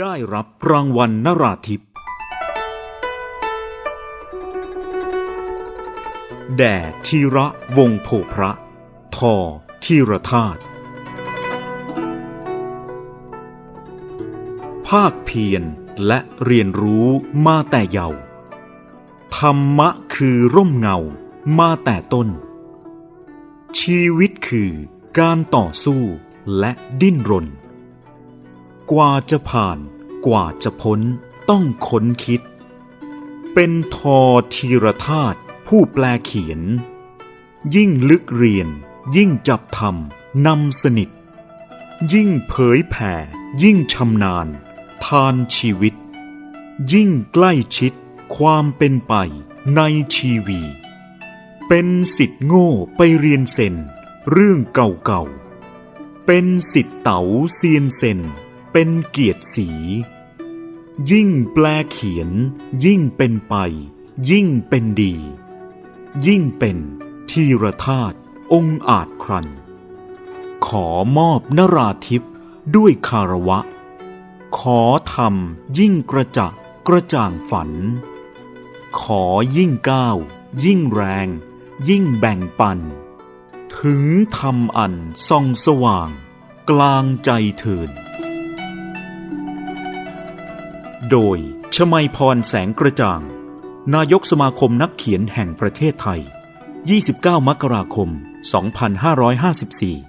ได้รับรางวัลนราธิปแด่ธีระวงโพพระ ทอธีรธาตุภาคเพียรและเรียนรู้มาแต่เยาว์ธรรมะคือร่มเงามาแต่ต้น ชีวิตคือการต่อสู้และดิ้นรน กว่าจะผ่าน กว่าจะพ้น ต้องค้นคิด เป็นทอธีรธาตุผู้แปลเขียน ยิ่งลึกเรียน ยิ่งจับทำนำสนิท ยิ่งเผยแผ่ ยิ่งชำนาญ ทานชีวิต ยิ่งใกล้ชิด ความเป็นไปในชีวี เป็นสิทธิ์โง่ไปเรียนเซนเรื่องเก่าๆเป็นสิทธิ์เต๋าเซียนเซน เป็นเกียรติสี ยิ่งแปลเขียน ยิ่งเป็นไป ยิ่งเป็นดี ยิ่งเป็นทีรธาตุองอาจครัน ขอมอบนราธิปด้วยคารวะ ขอทำยิ่งกระจะกระจ่างฝัน ขอยิ่งก้าว ยิ่งแรง ยิ่งแบ่งปัน ถึงทำอันส่องสว่าง กลางใจเถิน โดยชมัยพรแสงกระจ่าง นายกสมาคมนักเขียนแห่งประเทศไทย 29 มกราคม 2554